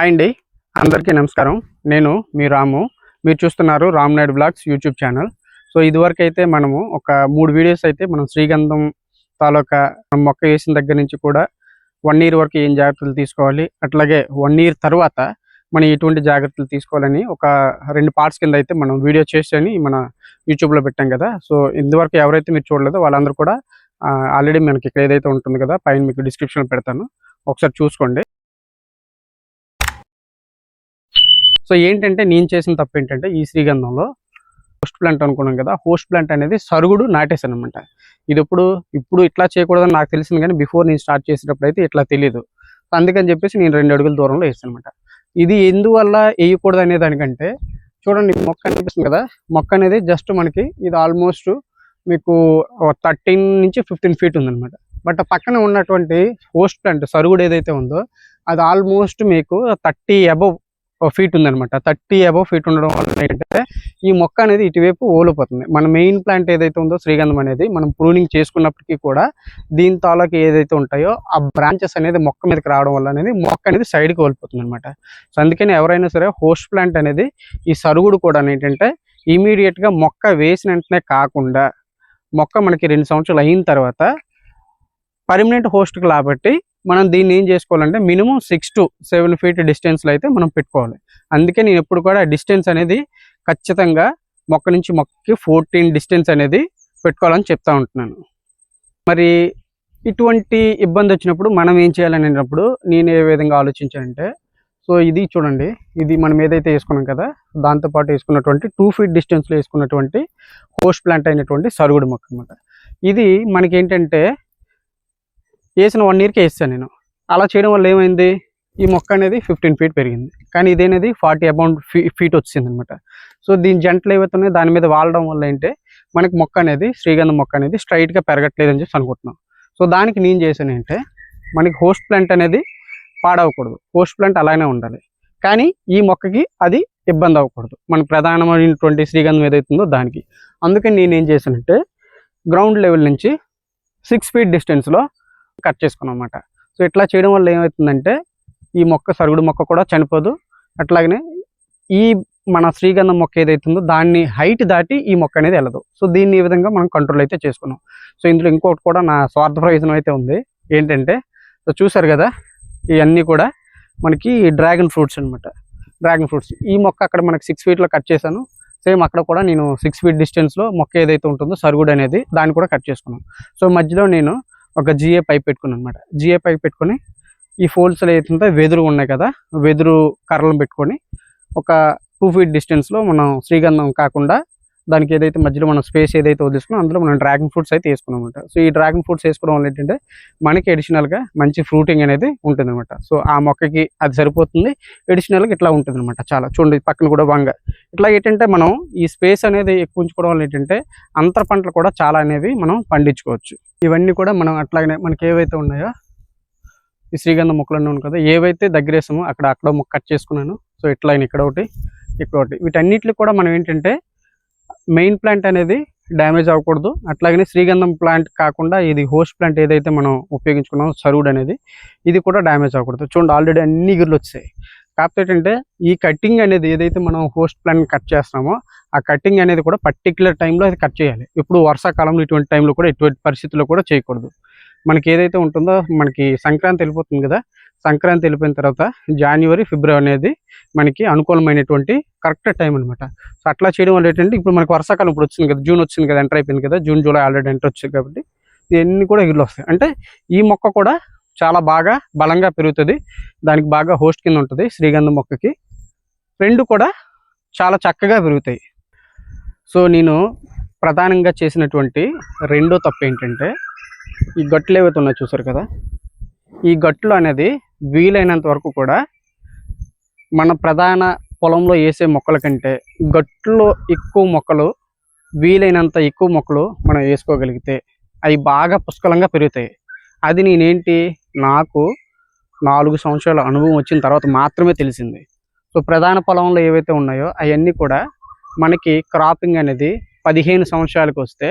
Hi అండి. అందరికీ నమస్కారం. నేను మీ రాము. మీరు చూస్తున్నారు Ram Naidu vlogs YouTube channel. So ఇదివరకు అయితే మనము ఒక మూడు వీడియోస్ అయితే మనం శ్రీగంధం తాలూకా మొక్క వేసిన దగ్గర నుంచి కూడా వన్ ఇయర్ వరకు ఏం జాగ్రత్తలు తీసుకోవాలి? అట్లాగే వన్ ఇయర్ తర్వాత మనం ఎటువంటి జాగ్రత్తలు తీసుకోవాలని ఒక రెండు పార్ట్స్ కింద అయితే మనం వీడియో చేసి మన యూట్యూబ్లో పెట్టాం కదా. సో ఇంతవరకు ఎవరైతే మీరు చూడలేదో వాళ్ళందరూ కూడా ఆల్రెడీ మనకి ఇక్కడ ఏదైతే ఉంటుంది కదా పైన మీకు డిస్క్రిప్షన్ పెడతాను. ఒకసారి చూసుకోండి. సో ఏంటంటే నేను చేసిన తప్పు ఏంటంటే ఈ శ్రీగంధంలో హోస్ట్ ప్లాంట్ అనుకున్నాం కదా హోస్ట్ ప్లాంట్ అనేది సరుగుడు నాటేసాను అనమాట ఇది ఇప్పుడు ఇప్పుడు ఇట్లా చేయకూడదని నాకు తెలిసింది కానీ బిఫోర్ నేను స్టార్ట్ చేసేటప్పుడు అయితే ఇట్లా తెలియదు అందుకని చెప్పేసి నేను రెండు అడుగుల దూరంలో వేసాను అనమాట ఇది ఎందువల్ల వేయకూడదు అనే దానికంటే చూడండి మొక్క అనిపిస్తుంది కదా మొక్క అనేది జస్ట్ మనకి ఇది ఆల్మోస్ట్ మీకు థర్టీన్ నుంచి ఫిఫ్టీన్ ఫీట్ ఉందన్నమాట. బట్ పక్కన ఉన్నటువంటి హోస్ట్ ప్లాంట్ సరుగుడు ఏదైతే ఉందో అది ఆల్మోస్ట్ మీకు థర్టీ అబవ్ ఫీట్ ఉందనమాట థర్టీ అబవ్ ఫీట్ ఉండడం వల్ల ఏంటంటే ఈ మొక్క అనేది ఇటువైపు ఓలిపోతుంది. మన మెయిన్ ప్లాంట్ ఏదైతే ఉందో శ్రీగంధం అనేది మనం ప్రూనింగ్ చేసుకున్నప్పటికీ కూడా దీని తాలూకు ఏదైతే ఉంటాయో ఆ బ్రాంచెస్ అనేది మొక్క మీదకి రావడం వల్ల అనేది మొక్క అనేది సైడ్కి ఓలిపోతుంది అనమాట సో అందుకని ఎవరైనా సరే హోస్ట్ ప్లాంట్ అనేది ఈ సరుగుడు కూడా ఏంటంటే ఇమీడియట్గా మొక్క వేసిన వెంటనే కాకుండా మొక్క మనకి రెండు సంవత్సరాలు అయిన తర్వాత పర్మనెంట్ హోస్ట్కి కాబట్టి మనం దీన్ని ఏం చేసుకోవాలంటే minimum six to seven feet డిస్టెన్స్లో అయితే మనం పెట్టుకోవాలి. అందుకే నేను ఎప్పుడు కూడా డిస్టెన్స్ అనేది ఖచ్చితంగా మొక్క నుంచి మొక్కకి ఫోర్టీన్ డిస్టెన్స్ అనేది పెట్టుకోవాలని చెప్తా ఉంటున్నాను. మరి ఇటువంటి ఇబ్బంది వచ్చినప్పుడు మనం ఏం చేయాలనేటప్పుడు నేను ఏ విధంగా ఆలోచించానంటే సో ఇది చూడండి ఇది మనం ఏదైతే వేసుకున్నాం కదా దాంతోపాటు వేసుకున్నటువంటి టూ ఫీట్ డిస్టెన్స్లో వేసుకున్నటువంటి హోస్ట్ ప్లాంట్ అయినటువంటి సరుగుడు మొక్క అనమాట ఇది మనకేంటంటే వేసిన వన్ ఇయర్కి వేస్తాను నేను. అలా చేయడం వల్ల ఏమైంది? ఈ మొక్క అనేది ఫిఫ్టీన్ ఫీట్ పెరిగింది. కానీ ఇదేనేది ఫార్టీ అబౌంట్ ఫీ ఫీట్ వచ్చింది అనమాట సో దీని జంటలు ఏవైతే దాని మీద వాడడం వల్ల ఏంటంటే మనకి మొక్క అనేది శ్రీగంధం మొక్క అనేది స్ట్రైట్గా పెరగట్లేదు అని చెప్పి అనుకుంటున్నాం. సో దానికి నేను చేశాను ఏంటంటే మనకి హోస్ట్ ప్లాంట్ అనేది పాడవకూడదు. హోస్ట్ ప్లాంట్ అలానే ఉండాలి. కానీ ఈ మొక్కకి అది ఇబ్బంది అవ్వకూడదు. మన ప్రధానమైనటువంటి శ్రీగంధం ఏదైతుందో దానికి. అందుకని నేను ఏం చేశానంటే గ్రౌండ్ లెవెల్ నుంచి సిక్స్ ఫీట్ డిస్టెన్స్లో కట్ చేసుకున్నాం అనమాట సో ఇట్లా చేయడం వల్ల ఏమవుతుందంటే ఈ మొక్క సరుగుడు మొక్క కూడా చనిపోదు. అట్లాగనే ఈ మన శ్రీగంధం మొక్క ఏదైతుందో దాన్ని హైట్ దాటి ఈ మొక్క అనేది వెళ్ళదు. సో దీన్ని ఈ విధంగా మనం కంట్రోల్ అయితే చేసుకున్నాం. సో ఇందులో ఇంకొకటి కూడా నా స్వార్థ ప్రయోజనం అయితే ఉంది. ఏంటంటే సో చూసారు కదా ఇవన్నీ కూడా మనకి డ్రాగన్ ఫ్రూట్స్ అనమాట డ్రాగన్ ఫ్రూట్స్. ఈ మొక్క అక్కడ మనకి సిక్స్ ఫీట్లో కట్ చేశాను. సేమ్ అక్కడ కూడా నేను సిక్స్ ఫీట్ డిస్టెన్స్లో మొక్క ఏదైతే ఉంటుందో సరుగుడు అనేది దాన్ని కూడా కట్ చేసుకున్నాను సో మధ్యలో నేను ఒక జిఏ పైప్ పెట్టుకున్నాను అనమాట జిఏ పైప్ పెట్టుకొని ఈ ఫోల్డ్స్లో ఏతుందో వెదురు ఉన్నాయి కదా వెదురు కర్రలను పెట్టుకొని ఒక టూ ఫీట్ డిస్టెన్స్లో మనం శ్రీగంధం కాకుండా దానికి ఏదైతే మధ్యలో మనం స్పేస్ ఏదైతే వదిలేసుకున్నా అందులో మనం డ్రాగన్ ఫ్రూట్స్ అయితే వేసుకున్నాం సో ఈ డ్రాగన్ ఫ్రూట్స్ వేసుకోవడం వల్ల ఏంటంటే మనకి అడిషనల్గా మంచి ఫ్రూటింగ్ అనేది ఉంటుంది అనమాట సో ఆ మొక్కకి అది సరిపోతుంది. అడిషనల్గా ఇట్లా ఉంటుంది అనమాట చాలా. చూడండి పక్కన కూడా వంగ. ఇట్లా ఏంటంటే మనం ఈ స్పేస్ అనేది ఎక్కువ ఉంచుకోవడం వల్ల ఏంటంటే అంతర పంటలు కూడా చాలా అనేవి మనం పండించుకోవచ్చు. ఇవన్నీ కూడా మనం అట్లాగనే మనకి ఏవైతే ఉన్నాయో ఈ శ్రీగంధ మొక్కలు ఉన్నాయి కదా ఏవైతే దగ్గరేసామో అక్కడ అక్కడ మొక్క కట్ చేసుకున్నాను సో ఇట్లా అయినా ఇక్కడ ఒకటి ఇక్కడ ఒకటి. వీటన్నిటికి కూడా మనం ఏంటంటే మెయిన్ ప్లాంట్ అనేది డ్యామేజ్ అవ్వకూడదు. అట్లాగనే శ్రీగంధం ప్లాంట్ కాకుండా ఇది హోస్ట్ ప్లాంట్ ఏదైతే మనం ఉపయోగించుకున్నామో సరువుడ్ అనేది ఇది కూడా డ్యామేజ్ అవ్వకూడదు. చూడండి ఆల్రెడీ అన్ని గిర్లు వచ్చాయి. కాకపోతే ఏంటంటే ఈ కటింగ్ అనేది ఏదైతే మనం హోస్ట్ ప్లాంట్ కట్ చేస్తున్నామో ఆ కటింగ్ అనేది కూడా పర్టికులర్ టైంలో అది కట్ చేయాలి. ఇప్పుడు వర్షాకాలంలో ఇటువంటి టైంలో కూడా ఎటువంటి పరిస్థితుల్లో కూడా చేయకూడదు. మనకి ఏదైతే ఉంటుందో మనకి సంక్రాంతి వెళ్ళిపోతుంది కదా సంక్రాంతి వెళ్ళిపోయిన తర్వాత జనవరి ఫిబ్రవరి అనేది మనకి అనుకూలమైనటువంటి కరెక్ట్ టైం అనమాట సో అట్లా చేయడం వల్ల ఏంటంటే ఇప్పుడు మనకి వర్షాకాలం ఇప్పుడు వచ్చింది కదా జూన్ వచ్చింది కదా ఎంటర్ అయిపోయింది కదా జూన్ జూలై ఆల్రెడీ ఎంటర్ వచ్చింది కాబట్టి ఇవన్నీ కూడా ఎగులు వస్తాయి. అంటే ఈ మొక్క కూడా చాలా బాగా బలంగా పెరుగుతుంది. దానికి బాగా హోస్ట్ కింద ఉంటుంది శ్రీగంధం మొక్కకి. రెండు కూడా చాలా చక్కగా పెరుగుతాయి. సో నేను ప్రధానంగా చేసినటువంటి రెండో తప్పు ఏంటంటే ఈ గట్లు ఏవైతే ఉన్నాయో చూసారు కదా ఈ గట్లు అనేది వీలైనంత వరకు కూడా మన ప్రధాన పొలంలో వేసే మొక్కల కంటే గట్లో ఎక్కువ మొక్కలు వీలైనంత ఎక్కువ మొక్కలు మనం వేసుకోగలిగితే అవి బాగా పుష్కలంగా పెరుగుతాయి. అది నేనేంటి? నాకు నాలుగు సంవత్సరాల అనుభవం వచ్చిన తర్వాత మాత్రమే తెలిసింది. సో ప్రధాన పొలంలో ఏవైతే ఉన్నాయో అవన్నీ కూడా మనకి క్రాపింగ్ అనేది పదిహేను సంవత్సరాలకు వస్తే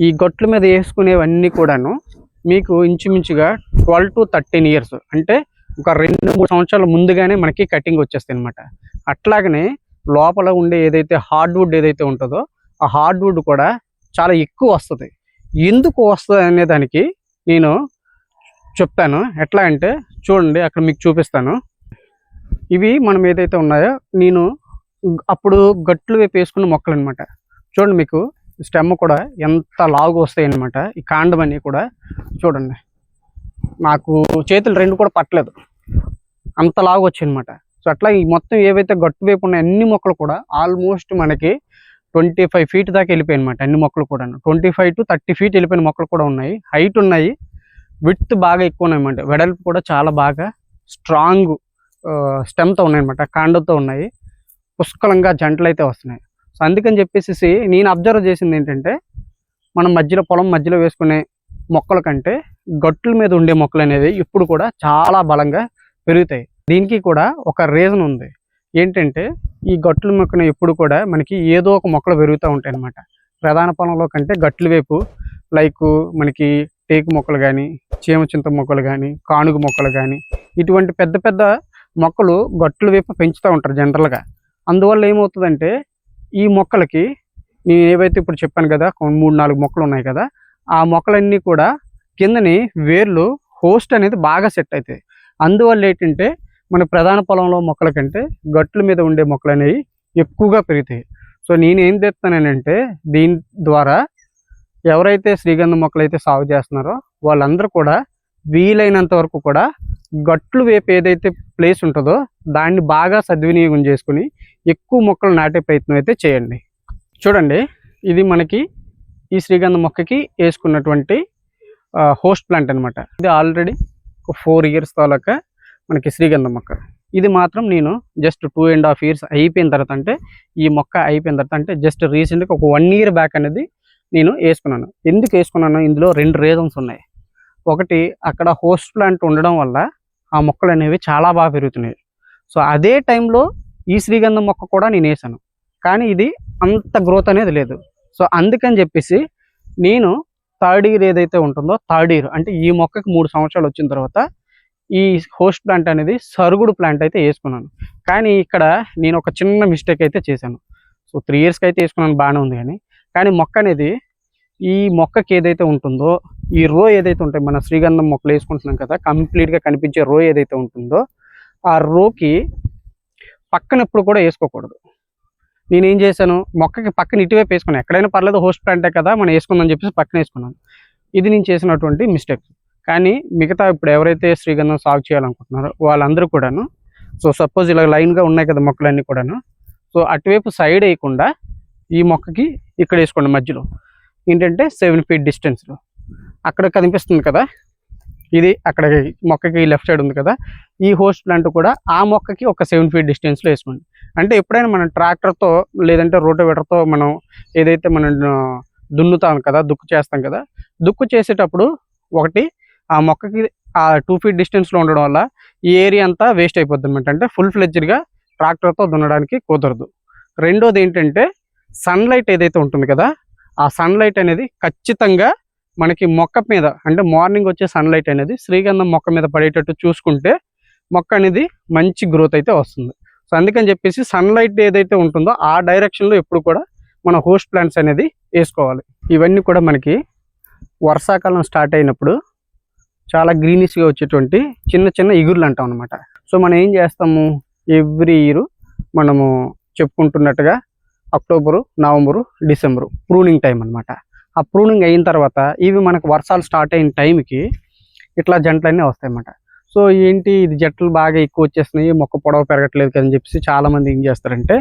ఈ గట్ల మీద వేసుకునేవన్నీ కూడాను మీకు ఇంచుమించుగా ట్వెల్వ్ టు థర్టీన్ ఇయర్స్ అంటే ఒక రెండు మూడు సంవత్సరాల ముందుగానే మనకి కటింగ్ వచ్చేస్తాయి అనమాట అట్లాగనే లోపల ఉండే ఏదైతే హార్డ్వుడ్ ఏదైతే ఉంటుందో ఆ హార్డ్వుడ్ కూడా చాలా ఎక్కువ వస్తుంది. ఎందుకు వస్తుంది అనే దానికి నేను చెప్తాను. ఎట్లా అంటే చూడండి అక్కడ మీకు చూపిస్తాను. ఇవి మనం ఏదైతే ఉన్నాయో నేను అప్పుడు గట్లు వైపు వేసుకున్న మొక్కలు అనమాట చూడండి మీకు స్టెమ్ కూడా ఎంత లావుగా వస్తాయి అనమాట ఈ కాండం అన్నీ కూడా చూడండి. నాకు చేతులు రెండు కూడా పట్టలేదు. అంత లావుగా వచ్చాయి అనమాట సో అట్లా ఈ మొత్తం ఏవైతే గట్టు వైపు ఉన్న అన్ని మొక్కలు కూడా ఆల్మోస్ట్ మనకి ట్వంటీ ఫైవ్ ఫీట్ దాకా వెళ్ళిపోయాయి అనమాట అన్ని మొక్కలు కూడా twenty five to thirty feet వెళ్ళిపోయిన మొక్కలు కూడా ఉన్నాయి. హైట్ ఉన్నాయి. విడ్త్ బాగా ఎక్కువ ఉన్నాయన్నమాట వెడల్పు కూడా చాలా బాగా స్ట్రాంగ్ స్టెమ్తో ఉన్నాయి అనమాట కాండంతో ఉన్నాయి. పుష్కలంగా జంటలు అయితే వస్తున్నాయి. సో అందుకని చెప్పేసి నేను అబ్జర్వ్ చేసింది ఏంటంటే మనం మధ్యలో పొలం మధ్యలో వేసుకునే మొక్కల కంటే గట్టుల మీద ఉండే మొక్కలు అనేవి ఇప్పుడు కూడా చాలా బలంగా పెరుగుతాయి. దీనికి కూడా ఒక రీజన్ ఉంది. ఏంటంటే ఈ గట్లు మొక్కన ఎప్పుడు కూడా మనకి ఏదో ఒక మొక్కలు పెరుగుతూ ఉంటాయి అన్నమాట ప్రధాన పొలంలో కంటే గట్ల వైపు లైక్ మనకి టేకు మొక్కలు కానీ చీమ చింత మొక్కలు కానీ కానుగు మొక్కలు కానీ ఇటువంటి పెద్ద పెద్ద మొక్కలు గట్టుల వైపు పెంచుతూ ఉంటారు జనరల్గా అందువల్ల ఏమవుతుందంటే ఈ మొక్కలకి నేను ఏవైతే ఇప్పుడు చెప్పాను కదా మూడు నాలుగు మొక్కలు ఉన్నాయి కదా ఆ మొక్కలన్నీ కూడా కిందని వేర్లు హోస్ట్ అనేది బాగా సెట్ అవుతాయి. అందువల్ల ఏంటంటే మన ప్రధాన పొలంలో మొక్కల కంటే గట్ల మీద ఉండే మొక్కలు అనేవి ఎక్కువగా పెరుగుతాయి. సో నేను ఏం తెస్తానంటే దీని ద్వారా ఎవరైతే శ్రీగంధ మొక్కలు అయితే సాగు చేస్తున్నారో వాళ్ళందరూ కూడా వీలైనంత వరకు కూడా గట్లు వేపు ఏదైతే ప్లేస్ ఉంటుందో దాన్ని బాగా సద్వినియోగం చేసుకుని ఎక్కువ మొక్కలు నాటే ప్రయత్నం అయితే చేయండి. చూడండి ఇది మనకి ఈ శ్రీగంధం మొక్కకి వేసుకున్నటువంటి హోస్ట్ ప్లాంట్ అనమాట ఇది ఆల్రెడీ ఒక ఫోర్ ఇయర్స్ తాలూక మనకి శ్రీగంధం మొక్క. ఇది మాత్రం నేను just two and half years అయిపోయిన తర్వాత అంటే ఈ మొక్క అయిపోయిన తర్వాత అంటే జస్ట్ రీసెంట్గా ఒక వన్ ఇయర్ బ్యాక్ అనేది నేను వేసుకున్నాను. ఎందుకు వేసుకున్నాను ఇందులో రెండు రీజన్స్ ఉన్నాయి. ఒకటి అక్కడ హోస్ట్ ప్లాంట్ ఉండడం వల్ల ఆ మొక్కలు అనేవి చాలా బాగా పెరుగుతున్నాయి. సో అదే టైంలో ఈ శ్రీగంధం మొక్క కూడా నేను వేసాను. కానీ ఇది అంత గ్రోత్ అనేది లేదు. సో అందుకని చెప్పేసి నేను థర్డ్ ఇయర్ ఏదైతే ఉంటుందో థర్డ్ ఇయర్ అంటే ఈ మొక్కకి మూడు సంవత్సరాలు వచ్చిన తర్వాత ఈ హోస్ట్ ప్లాంట్ అనేది సరుగుడు ప్లాంట్ అయితే వేసుకున్నాను. కానీ ఇక్కడ నేను ఒక చిన్న మిస్టేక్ అయితే చేశాను. సో త్రీ ఇయర్స్కి అయితే వేసుకున్నాను బాగానే ఉంది కానీ. కానీ మొక్క అనేది ఈ మొక్కకి ఏదైతే ఉంటుందో ఈ రో ఏదైతే ఉంటాయి మన శ్రీగంధం మొక్కలు వేసుకుంటున్నాం కదా కంప్లీట్గా కనిపించే రో ఏదైతే ఉంటుందో ఆ రోకి పక్కన ఎప్పుడు కూడా వేసుకోకూడదు. నేనేం చేశాను? మొక్కకి పక్కన ఇటువైపు వేసుకున్నాను ఎక్కడైనా పర్లేదు హోస్ట్ ప్లాంటే కదా మనం వేసుకుందాం చెప్పేసి పక్కన వేసుకున్నాను. ఇది నేను చేసినటువంటి మిస్టేక్. కానీ మిగతా ఇప్పుడు ఎవరైతే శ్రీగంధం సాగు చేయాలనుకుంటున్నారో వాళ్ళందరూ కూడాను సో సపోజ్ ఇలా లైన్గా ఉన్నాయి కదా మొక్కలన్నీ కూడాను సో అటువైపు సైడ్ వేయకుండా ఈ మొక్కకి ఇక్కడ వేసుకోండి మధ్యలో. ఏంటంటే సెవెన్ ఫీట్ డిస్టెన్స్లో. అక్కడ కనిపిస్తుంది కదా ఇది అక్కడ మొక్కకి లెఫ్ట్ సైడ్ ఉంది కదా. ఈ హోస్ట్ ప్లాంట్ కూడా ఆ మొక్కకి ఒక సెవెన్ ఫీట్ డిస్టెన్స్లో వేసుకోండి. అంటే ఎప్పుడైనా మనం ట్రాక్టర్తో లేదంటే రోటోవేటర్తో మనం ఏదైతే మనం దున్నుతాం కదా దుక్కు చేస్తాం కదా దుక్కు చేసేటప్పుడు ఒకటి ఆ మొక్కకి ఆ టూ ఫీట్ డిస్టెన్స్లో ఉండడం వల్ల ఈ ఏరియా అంతా వేస్ట్ అయిపోద్ది అనమాట అంటే ఫుల్ ఫ్లెడ్జ్డ్గా ట్రాక్టర్తో దున్నడానికి కుదరదు. రెండోది ఏంటంటే సన్లైట్ ఏదైతే ఉంటుంది కదా ఆ సన్లైట్ అనేది ఖచ్చితంగా మనకి మొక్క మీద అంటే మార్నింగ్ వచ్చే సన్లైట్ అనేది శ్రీగంధం మొక్క మీద పడేటట్టు చూసుకుంటే మొక్క అనేది మంచి గ్రోత్ అయితే వస్తుంది. సో అందుకని చెప్పేసి సన్లైట్ ఏదైతే ఉంటుందో ఆ డైరెక్షన్లో ఎప్పుడు కూడా మన హోస్ట్ ప్లాంట్స్ అనేది వేసుకోవాలి. ఇవన్నీ కూడా మనకి వర్షాకాలం స్టార్ట్ అయినప్పుడు చాలా గ్రీనిష్గా వచ్చేటువంటి చిన్న చిన్న ఇగుర్లు అంటాం అనమాట సో మనం ఏం చేస్తాము? ఎవ్రీ ఇయర్ మనము చెప్పుకుంటున్నట్టుగా October November December pruning time అన్నమాట. ఆ ప్రూనింగ్ అయిన తర్వాత ఇవి మనకు వర్షాలు స్టార్ట్ అయిన టైంకి ఇట్లా జంటలన్నీ వస్తాయన్నమాట. సో ఏంటి ఇది జట్లు బాగా ఎక్కువ వచ్చేస్తున్నాయి మొక్క పొడవు పెరగట్లేదు అని చెప్పేసి చాలామంది ఏం చేస్తారంటే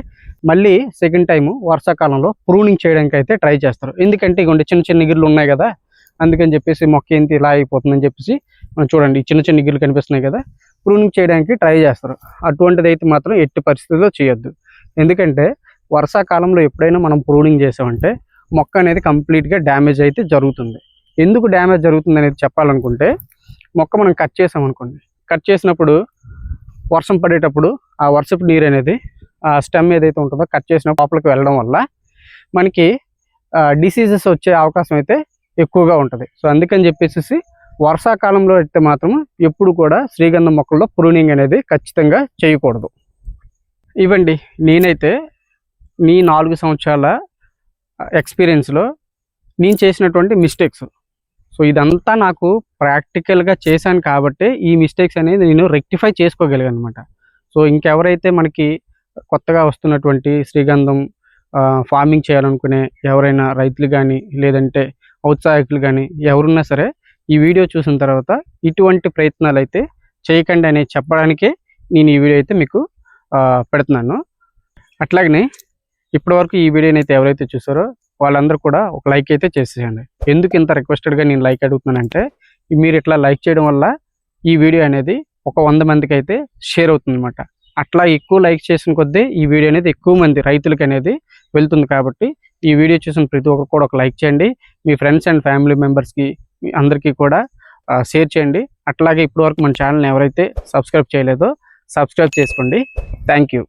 మళ్ళీ సెకండ్ టైం వర్షాకాలంలో ప్రూనింగ్ చేయడానికి అయితే ట్రై చేస్తారు. ఎందుకంటే ఇగోండి చిన్న చిన్న ఇగుర్లు ఉన్నాయి కదా అందుకని చెప్పేసి మొక్క ఏంటి ఇలా అయిపోతుందని చెప్పేసి మనం చూడండి చిన్న చిన్న ఇగుర్లు కనిపిస్తున్నాయి కదా ప్రూనింగ్ చేయడానికి ట్రై చేస్తారు. అటువంటిది అయితే మాత్రం ఎట్టి పరిస్థితుల్లో చేయొద్దు. ఎందుకంటే వర్షాకాలంలో ఎప్పుడైనా మనం ప్రూనింగ్ చేసామంటే మొక్క అనేది కంప్లీట్గా డ్యామేజ్ అయితే జరుగుతుంది. ఎందుకు డ్యామేజ్ జరుగుతుంది అనేది చెప్పాలనుకుంటే మొక్క మనం కట్ చేసాం అనుకోండి. కట్ చేసినప్పుడు వర్షం పడేటప్పుడు ఆ వర్షపు నీరు అనేది ఆ స్టెమ్ ఏదైతే ఉంటుందో కట్ చేసిన లోపలికి వెళ్ళడం వల్ల మనకి డిసీజెస్ వచ్చే అవకాశం అయితే ఎక్కువగా ఉంటుంది. సో అందుకని చెప్పేసి వర్షాకాలంలో అయితే మాత్రం ఎప్పుడు కూడా శ్రీగంధం మొక్కల్లో ప్రూనింగ్ అనేది ఖచ్చితంగా చేయకూడదు. ఇవ్వండి నేనైతే మీ నాలుగు సంవత్సరాల ఎక్స్పీరియన్స్లో నేను చేసినటువంటి మిస్టేక్స్ సో ఇదంతా నాకు ప్రాక్టికల్గా చేశాను కాబట్టి ఈ మిస్టేక్స్ అనేది నేను రెక్టిఫై చేసుకోగలిగాను అనమాట సో ఇంకెవరైతే మనకి కొత్తగా వస్తున్నటువంటి శ్రీగంధం ఫార్మింగ్ చేయాలనుకునే ఎవరైనా రైతులు కానీ లేదంటే ఔత్సాహికులు కానీ ఎవరున్నా సరే ఈ వీడియో చూసిన తర్వాత ఇటువంటి ప్రయత్నాలు అయితే చేయకండి అనేది చెప్పడానికే నేను ఈ వీడియో అయితే మీకు పెడుతున్నాను. అట్లాగనే ఇప్పటివరకు ఈ వీడియోని అయితే ఎవరైతే చూసారో వాళ్ళందరూ కూడా ఒక లైక్ అయితే చేసేయండి. ఎందుకు ఇంత రిక్వెస్టెడ్గా నేను లైక్ అడుగుతున్నానంటే మీరు ఇట్లా లైక్ చేయడం వల్ల ఈ వీడియో అనేది ఒక వంద మందికి అయితే షేర్ అవుతుంది అనమాట అట్లా ఎక్కువ లైక్ చేసిన కొద్దీ ఈ వీడియో అనేది ఎక్కువ మంది రైతులకి అనేది వెళ్తుంది కాబట్టి ఈ వీడియో చూసిన ప్రతి ఒక్కరు కూడా ఒక లైక్ చేయండి. మీ ఫ్రెండ్స్ అండ్ ఫ్యామిలీ మెంబర్స్కి అందరికీ కూడా షేర్ చేయండి. అట్లాగే ఇప్పటివరకు మన ఛానల్ని ఎవరైతే సబ్స్క్రైబ్ చేయలేదో సబ్స్క్రైబ్ చేసుకోండి. Thank you.